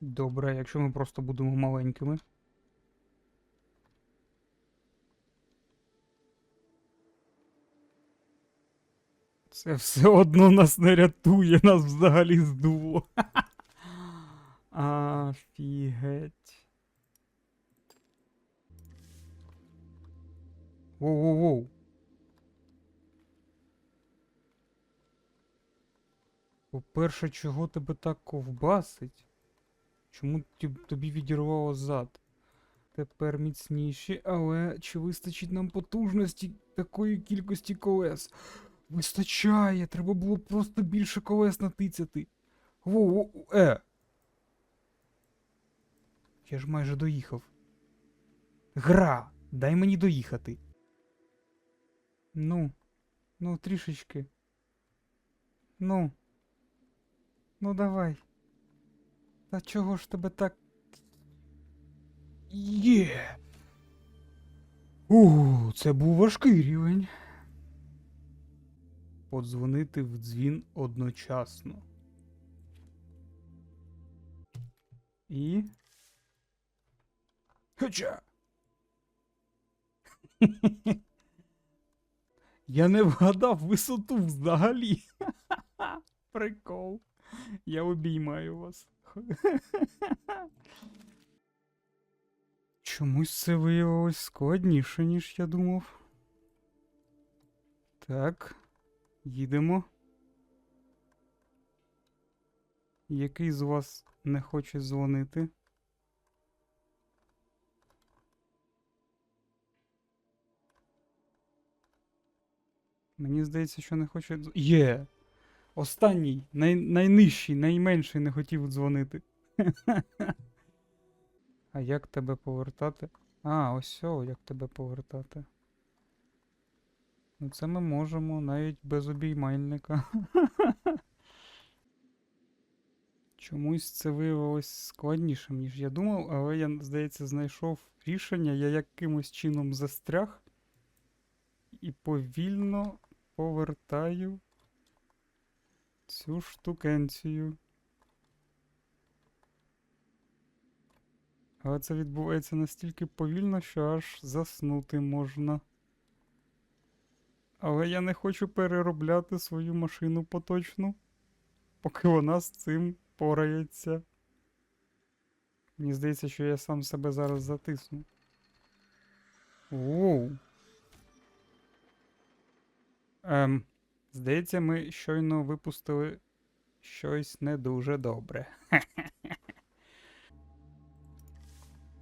Добре, якщо ми просто будемо маленькими. Це все одно нас не рятує, нас взагалі здуло. Офігеть. Воу-воу-воу. По-перше, чого тебе так ковбасить? Чому тобі відірвало зад? Тепер міцніші, але чи вистачить нам потужності такої кількості колес? Вистачає, треба було просто більше колес натицяти. Воу, е. Я ж майже доїхав. Гра, дай мені доїхати. Ну, ну, трішечки. Ну. Ну давай. Та чого ж тебе так. Є. У, це був важкий рівень. Подзвонити в дзвін одночасно. І. Хоча. Я не вгадав висоту взагалі. Прикол. Я обіймаю вас. Чомусь це виявилось складніше, ніж я думав. Так, їдемо. Який з вас не хоче дзвонити? Мені здається, що не хоче. Є! Останній, най... найнижчий, найменший не хотів дзвонити. А як тебе повертати? А, ось о, як тебе повертати. Ну це ми можемо навіть без обіймальника. Чомусь це виявилось складнішим, ніж я думав, але я, здається, знайшов рішення, я якимось чином застряг і повільно повертаю цю штукенцію. Але це відбувається настільки повільно, що аж заснути можна. Але я не хочу переробляти свою машину поточну, поки вона з цим порається. Мені здається, що я сам себе зараз затисну. Воу. Ем, здається, ми щойно випустили щось не дуже добре.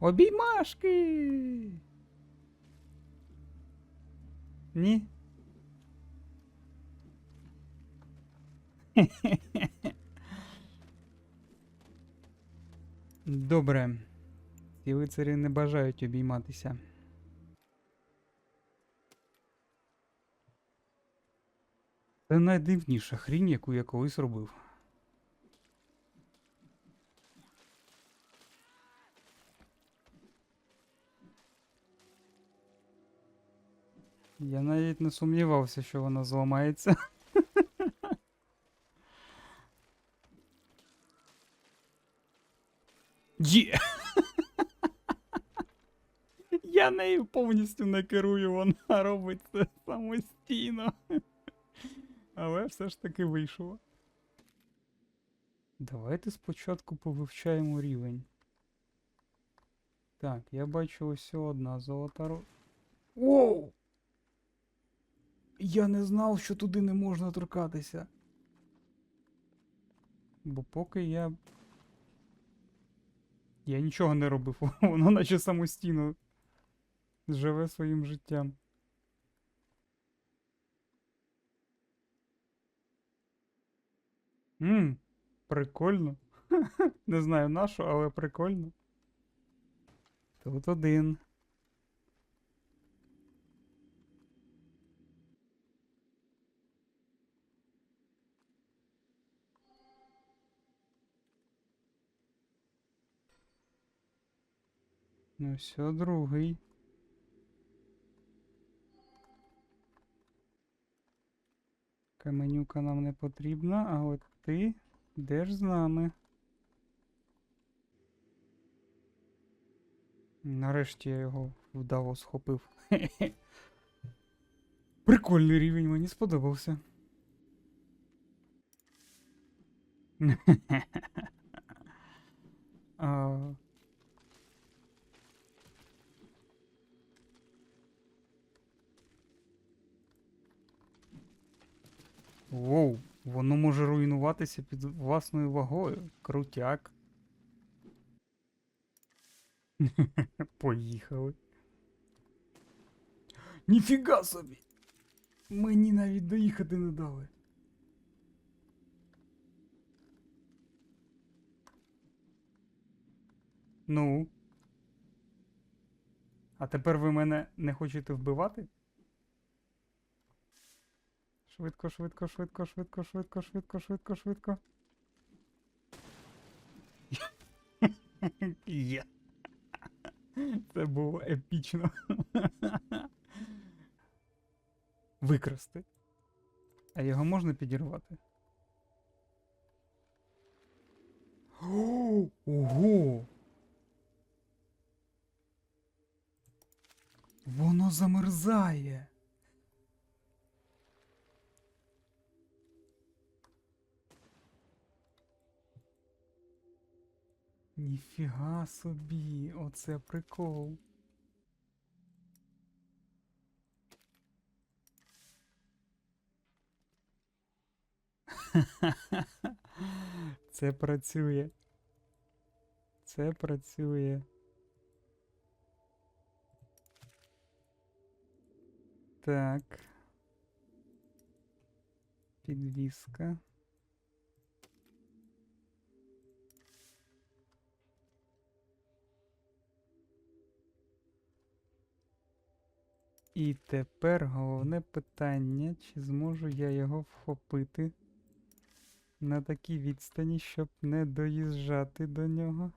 Обіймашки. Ні. Добре. Ці лицарі не бажають обійматися. Це найдивніша хрінь, яку я колись робив. Я навіть не сумнівався, що вона зламається. Є! Я нею повністю не керую, вона робить це самостійно. Але все ж таки вийшло. Давайте спочатку повивчаємо рівень. Так, я бачу ось одна золота ро... Воу! Я не знав, що туди не можна торкатися. Бо поки я. Я нічого не робив, воно наче самостійно живе своїм життям. Ммм, прикольно. Не знаю на що, але прикольно. Тут один. Ну все, другий. Каменюка нам не потрібна, а от ти йдеш з нами. Нарешті я його вдало схопив. Прикольний рівень мені сподобався. Воу, воно може руйнуватися під власною вагою. Крутяк. Поїхали. Ніфіга собі! Мені навіть доїхати не дали. Ну. А тепер ви мене не хочете вбивати? Швидко, швидко, швидко, швидко, швидко, швидко, швидко, швидко. Це було епічно. Викрасти. А його можна підірвати? Ого! Воно замерзає. Ніфіга собі, оце прикол. Це працює. Це працює. Так. Підвіска. І тепер головне питання, чи зможу я його вхопити на такій відстані, щоб не доїжджати до нього.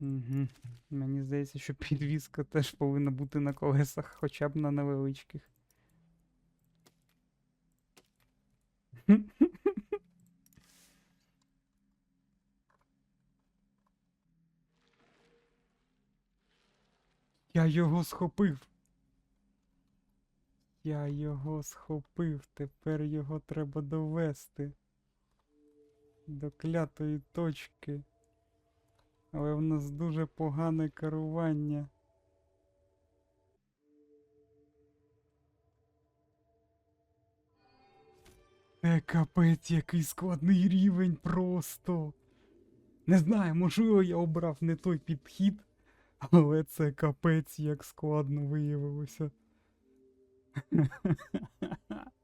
Угу. Мені здається, що підвізка теж повинна бути на колесах, хоча б на невеличких. Я його схопив. Я його схопив. Тепер його треба довести до клятої точки. Але в нас дуже погане керування. Е, капець, який складний рівень просто. Не знаю, можливо, я обрав не той підхід, але це капець як складно виявилося.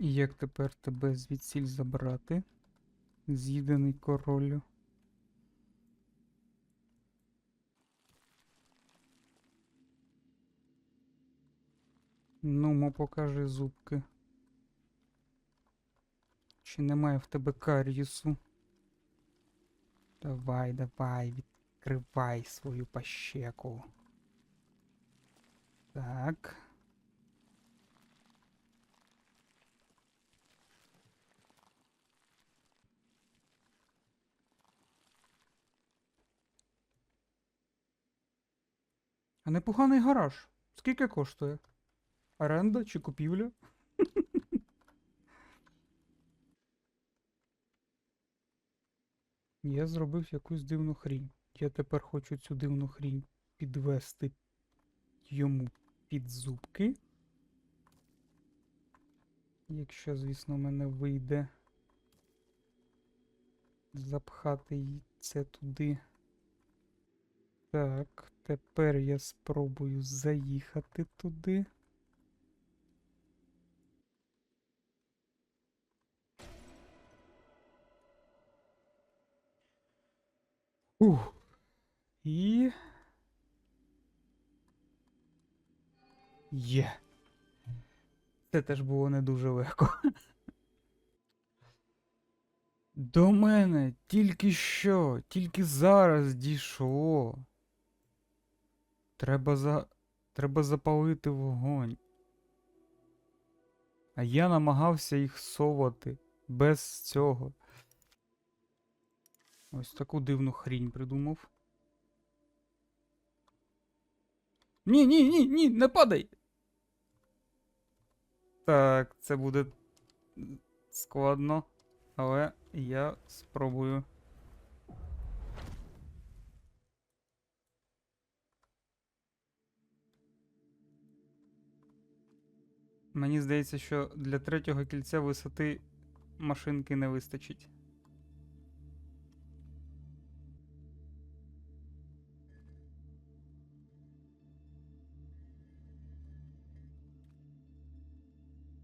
І як тепер тебе звідсіль забрати? З'їдений королю. Ну, мо покажи зубки. Чи немає в тебе кар'єсу? Давай, давай, відкривай свою пащеку. Так. Непоганий гараж. Скільки коштує? Оренда чи купівля? Я зробив якусь дивну хрінь. Я тепер хочу цю дивну хрінь підвести йому під зубки. Якщо, звісно, мене вийде запхати це туди. Так, тепер я спробую заїхати туди. Ух. І. Є. Це теж було не дуже легко. До мене тільки що, тільки зараз дійшло. Треба за. Треба запалити вогонь. А я намагався їх совати без цього. Ось таку дивну хрінь придумав. Ні, ні, ні, ні, не падай. Так, це буде складно, але я спробую. Мені здається, що для третього кільця висоти машинки не вистачить.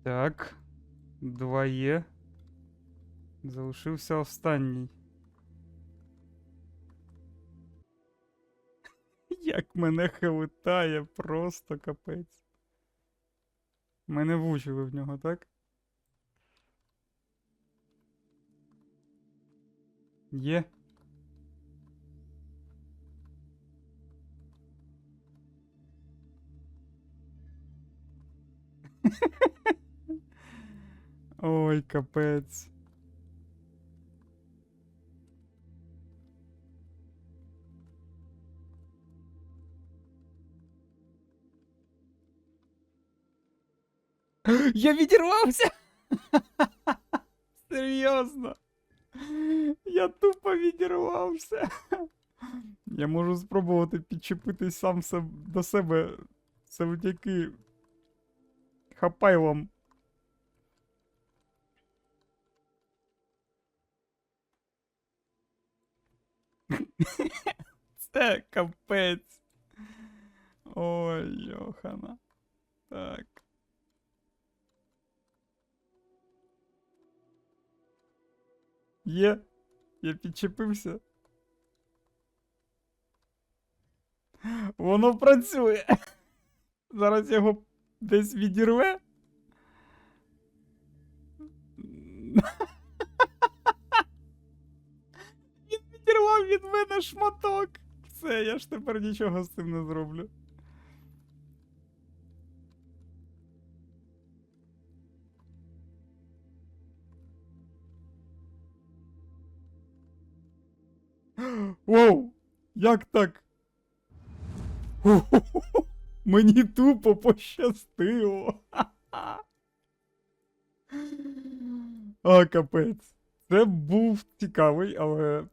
Так. Два є. Залишився останній. Як мене хилитає, просто капець. Мене влучили в нього, так? Є. Ой, капець. Я відірвався! Серйозно. Я тупо відірвався. Я можу спробувати підчепитись сам сем- до себе завдяки хапайлам. Це капець. Ой, Йохана. Так. Є. Я підчепився. Воно працює. Зараз його десь відірве. Він відірвав від мене шматок. Все, я ж тепер нічого з цим не зроблю. Воу! Як так? Мені тупо пощастило. А, капець. Це був цікавий, але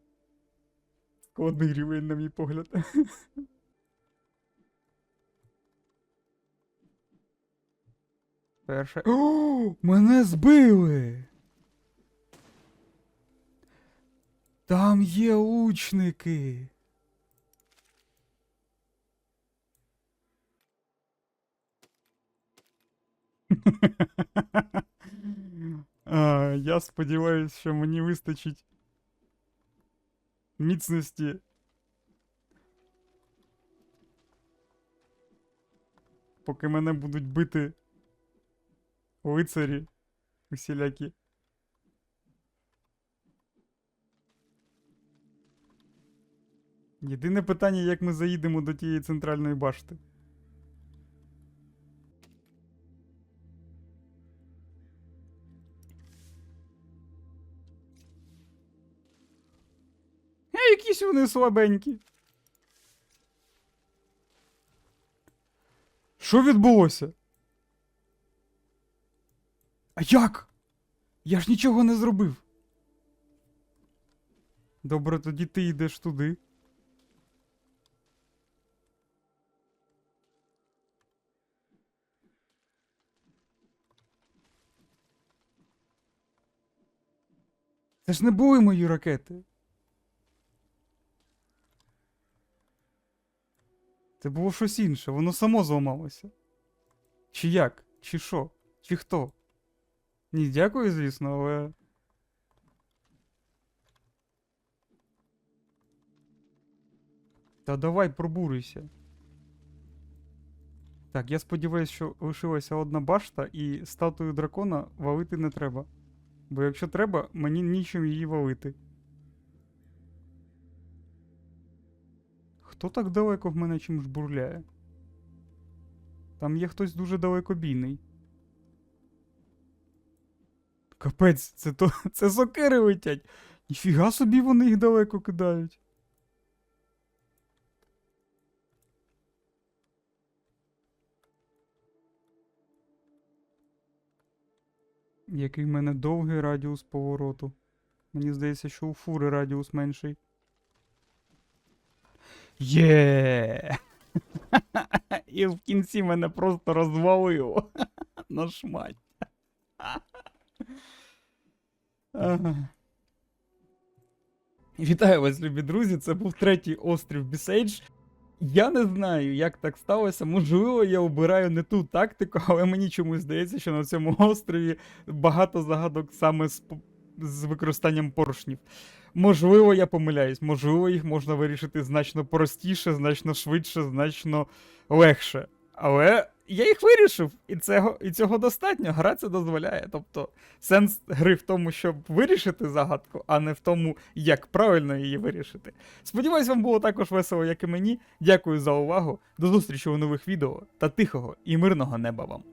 складний рівень, на мій погляд. Перше. О, мене збили! Там є лучники. а, я сподіваюся, що мені вистачить міцності. Поки мене будуть бити лицарі усілякі. Єдине питання, як ми заїдемо до тієї центральної башти. Е, якісь вони слабенькі. Що відбулося? А як? Я ж нічого не зробив. Добре, тоді ти йдеш туди. Це ж не були мої ракети. Це було щось інше, воно само зламалося. Чи як? Чи що? Чи хто? Ні, дякую, звісно, але. Та давай пробурюйся. Так, я сподіваюся, що лишилася одна башта і статую дракона валити не треба. Бо якщо треба, мені нічим її валити. Хто так далеко в мене чим жбурляє? Там є хтось дуже далекобійний. Капець, це то. Це сокири летять. Ніфіга собі вони їх далеко кидають. Який в мене довгий радіус повороту. Мені здається, що у фури радіус менший. Є! І в кінці мене просто розвалило. На шмать. Ага. Вітаю вас, любі друзі! Це був третій острів Бісейдж. Я не знаю, як так сталося. Можливо, я обираю не ту тактику, але мені чомусь здається, що на цьому острові багато загадок саме з, з використанням поршнів. Можливо, я помиляюсь, можливо, їх можна вирішити значно простіше, значно швидше, значно легше. Але я їх вирішив, і цього, і цього достатньо. Гра це дозволяє. Тобто сенс гри в тому, щоб вирішити загадку, а не в тому, як правильно її вирішити. Сподіваюсь, вам було також весело, як і мені. Дякую за увагу. До зустрічі у нових відео та тихого і мирного неба вам.